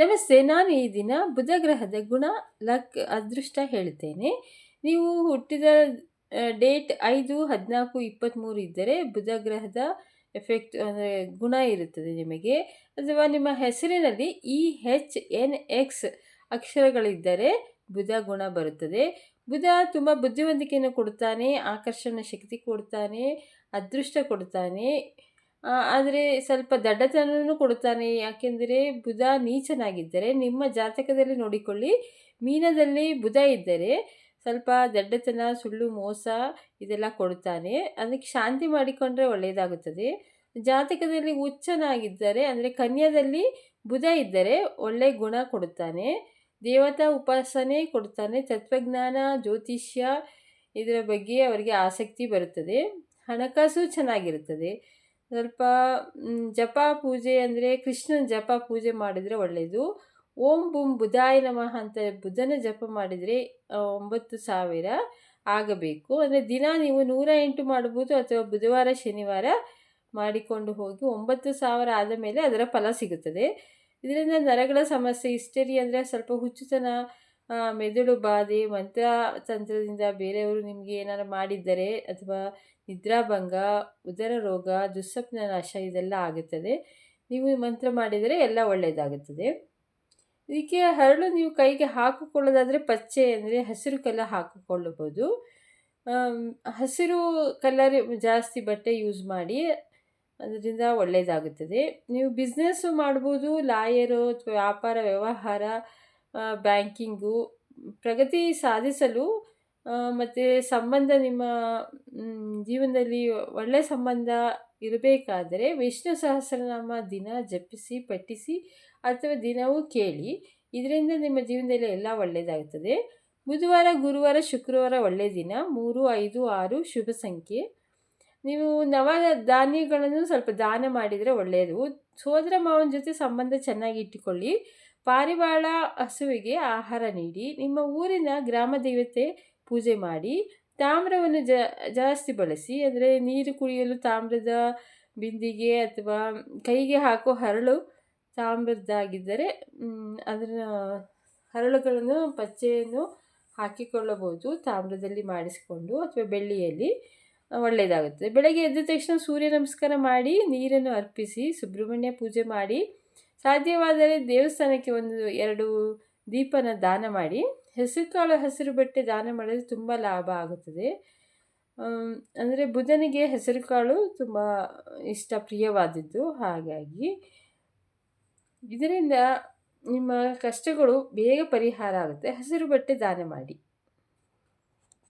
ನಮಸ್ತೆ ನಾನು ಈ ದಿನ ಬುಧ ಗ್ರಹದ ಗುಣ ಲಕ್ ಅದೃಷ್ಟ ಹೇಳ್ತೇನೆ. ನೀವು ಹುಟ್ಟಿದ ಡೇಟ್ ಐದು, ಹದಿನಾಲ್ಕು ಇಪ್ಪತ್ತ್ಮೂರು ಇದ್ದರೆ ಬುಧ ಗ್ರಹದ ಎಫೆಕ್ಟ್, ಅಂದರೆ ಗುಣ ಇರುತ್ತದೆ ನಿಮಗೆ. ಅಥವಾ ನಿಮ್ಮ ಹೆಸರಿನಲ್ಲಿ ಇ ಹೆಚ್, ಎನ್, ಎಕ್ಸ್ ಅಕ್ಷರಗಳಿದ್ದರೆ ಬುಧ ಗುಣ ಬರುತ್ತದೆ. ಬುಧ ತುಂಬ ಬುದ್ಧಿವಂತಿಕೆಯನ್ನು ಕೊಡ್ತಾನೆ, ಆಕರ್ಷಣ ಶಕ್ತಿ ಕೊಡ್ತಾನೆ, ಅದೃಷ್ಟ ಕೊಡ್ತಾನೆ ಆದರೆ ಸ್ವಲ್ಪ ದಡ್ಡತನನೂ ಕೊಡುತ್ತಾನೆ. ಯಾಕೆಂದರೆ ಬುಧ ನೀಚನಾಗಿದ್ದರೆ ನಿಮ್ಮ ಜಾತಕದಲ್ಲಿ ನೋಡಿಕೊಳ್ಳಿ, ಮೀನದಲ್ಲಿ ಬುಧ ಇದ್ದರೆ ಸ್ವಲ್ಪ ದಡ್ಡತನ, ಸುಳ್ಳು, ಮೋಸ ಇದೆಲ್ಲ ಕೊಡುತ್ತಾನೆ. ಅದಕ್ಕೆ ಶಾಂತಿ ಮಾಡಿಕೊಂಡ್ರೆ ಒಳ್ಳೆಯದಾಗುತ್ತದೆ. ಜಾತಕದಲ್ಲಿ ಹುಚ್ಚನಾಗಿದ್ದರೆ, ಅಂದರೆ ಕನ್ಯಾದಲ್ಲಿ ಬುಧ ಇದ್ದರೆ ಒಳ್ಳೆ ಗುಣ ಕೊಡುತ್ತಾನೆ. ದೇವತಾ ಉಪಾಸನೆ ಕೊಡುತ್ತಾನೆ. ತತ್ವಜ್ಞಾನ, ಜ್ಯೋತಿಷ್ಯ ಇದರ ಬಗ್ಗೆ ಅವರಿಗೆ ಆಸಕ್ತಿ ಬರುತ್ತದೆ. ಹಣಕಾಸು ಚೆನ್ನಾಗಿರುತ್ತದೆ. ಸ್ವಲ್ಪ ಜಪ ಪೂಜೆ ಅಂದರೆ ಕೃಷ್ಣನ ಜಪ ಪೂಜೆ ಮಾಡಿದರೆ ಒಳ್ಳೆಯದು ಓಂ ಬುಂ ಬುಧಾಯ ನಮಃ ಅಂತ ಬುಧನ ಜಪ ಮಾಡಿದರೆ ಒಂಬತ್ತು ಸಾವಿರ ಆಗಬೇಕು. ಅಂದರೆ ದಿನ ನೀವು ನೂರ ಎಂಟು ಮಾಡ್ಬೋದು ಅಥವಾ ಬುಧವಾರ, ಶನಿವಾರ ಮಾಡಿಕೊಂಡು ಹೋಗಿ ಒಂಬತ್ತು ಸಾವಿರ ಆದ ಮೇಲೆ ಅದರ ಫಲ ಸಿಗುತ್ತದೆ. ಇದರಿಂದ ನರಗಳ ಸಮಸ್ಯೆ, ಹಿಸ್ಟರಿ ಅಂದರೆ ಸ್ವಲ್ಪ ಹುಚ್ಚುತನ ಮೆದುಳು ಬಾಧೆ ಮಂತ್ರ ತಂತ್ರದಿಂದ ಬೇರೆಯವರು ನಿಮಗೆ ಏನಾರು ಮಾಡಿದ್ದರೆ ಅಥವಾ ನಿದ್ರಾಭಂಗ, ಉದರ ರೋಗ ದುಸ್ಸಪ್ನ ನಾಶ ಇದೆಲ್ಲ ಆಗುತ್ತದೆ. ನೀವು ಮಂತ್ರ ಮಾಡಿದರೆ ಎಲ್ಲ ಒಳ್ಳೆಯದಾಗುತ್ತದೆ. ಇದಕ್ಕೆ ಹರಳು ನೀವು ಕೈಗೆ ಹಾಕಿಕೊಳ್ಳೋದಾದರೆ ಪಚ್ಚೆ ಅಂದರೆ ಹಸಿರು ಕಲ್ಲ ಹಾಕಿಕೊಳ್ಳಬಹುದು. ಹಸಿರು ಕಲರ್ ಜಾಸ್ತಿ ಬಟ್ಟೆ ಯೂಸ್ ಮಾಡಿ ಅದರಿಂದ ಒಳ್ಳೆಯದಾಗುತ್ತದೆ. ನೀವು ಬಿಸ್ನೆಸ್ಸು ಮಾಡ್ಬೋದು, ಲಾಯರು ಅಥವಾ ವ್ಯಾಪಾರ ವ್ಯವಹಾರ ಬ್ಯಾಂಕಿಂಗು ಪ್ರಗತಿ ಸಾಧಿಸಲು ಮತ್ತು ಸಂಬಂಧ ನಿಮ್ಮ ಜೀವನದಲ್ಲಿ ಒಳ್ಳೆಯ ಸಂಬಂಧ ಇರಬೇಕಾದರೆ ವಿಷ್ಣು ಸಹಸ್ರನಾಮ ದಿನ ಜಪಿಸಿ, ಪಠಿಸಿ ಅಥವಾ ದಿನವೂ ಕೇಳಿ. ಇದರಿಂದ ನಿಮ್ಮ ಜೀವನದಲ್ಲಿ ಎಲ್ಲ ಒಳ್ಳೆಯದಾಗುತ್ತದೆ ಬುಧವಾರ, ಗುರುವಾರ, ಶುಕ್ರವಾರ ಒಳ್ಳೆಯ ದಿನ. ಮೂರು, ಐದು, ಆರು, ಶುಭ ಸಂಖ್ಯೆ. ನೀವು ನವ ಧಾನ್ಯಗಳನ್ನು ಸ್ವಲ್ಪ ದಾನ ಮಾಡಿದರೆ ಒಳ್ಳೆಯದು ಸೋದರ ಮಾವನ ಜೊತೆ ಸಂಬಂಧ ಚೆನ್ನಾಗಿ ಇಟ್ಟುಕೊಳ್ಳಿ. ಪಾರಿವಾಳ ಹಸುವಿಗೆ ಆಹಾರ ನೀಡಿ. ನಿಮ್ಮ ಊರಿನ ಗ್ರಾಮ ದೇವತೆ ಪೂಜೆ ಮಾಡಿ. ತಾಮ್ರವನ್ನು ಜಾಸ್ತಿ ಬಳಸಿ. ಅಂದರೆ ನೀರು ಕುಡಿಯಲು ತಾಮ್ರದ ಬಿಂದಿಗೆ ಅಥವಾ ಕೈಗೆ ಹಾಕೋ ಹರಳು ತಾಮ್ರದ್ದಾಗಿದ್ದರೆ ಅದರ ಹರಳುಗಳನ್ನು, ಪಚ್ಚೆಯನ್ನು ಹಾಕಿಕೊಳ್ಳಬಹುದು. ತಾಮ್ರದಲ್ಲಿ ಮಾಡಿಸಿಕೊಂಡು ಅಥವಾ ಬೆಳ್ಳಿಯಲ್ಲಿ. ಒಳ್ಳೆಯದಾಗುತ್ತದೆ ಬೆಳಗ್ಗೆ ಎದ್ದ ತಕ್ಷಣ ಸೂರ್ಯ ನಮಸ್ಕಾರ ಮಾಡಿ, ನೀರನ್ನು ಅರ್ಪಿಸಿ, ಸುಬ್ರಹ್ಮಣ್ಯ ಪೂಜೆ ಮಾಡಿ, ಸಾಧ್ಯವಾದರೆ ದೇವಸ್ಥಾನಕ್ಕೆ ಒಂದು, ಎರಡು ದೀಪನ ದಾನ ಮಾಡಿ ಹೆಸರು ಕಾಳು ಹಸಿರು ಬಟ್ಟೆ ದಾನ ಮಾಡಿದರೆ ತುಂಬ ಲಾಭ ಆಗುತ್ತದೆ. ಅಂದರೆ ಬುಧನಿಗೆ ಹೆಸರು ಕಾಳು ತುಂಬ ಇಷ್ಟ, ಪ್ರಿಯವಾದದ್ದು. ಹಾಗಾಗಿ ಇದರಿಂದ ನಿಮ್ಮ ಕಷ್ಟಗಳು ಬೇಗ ಪರಿಹಾರ ಆಗುತ್ತೆ. ಹಸಿರು ಬಟ್ಟೆ ದಾನ ಮಾಡಿ.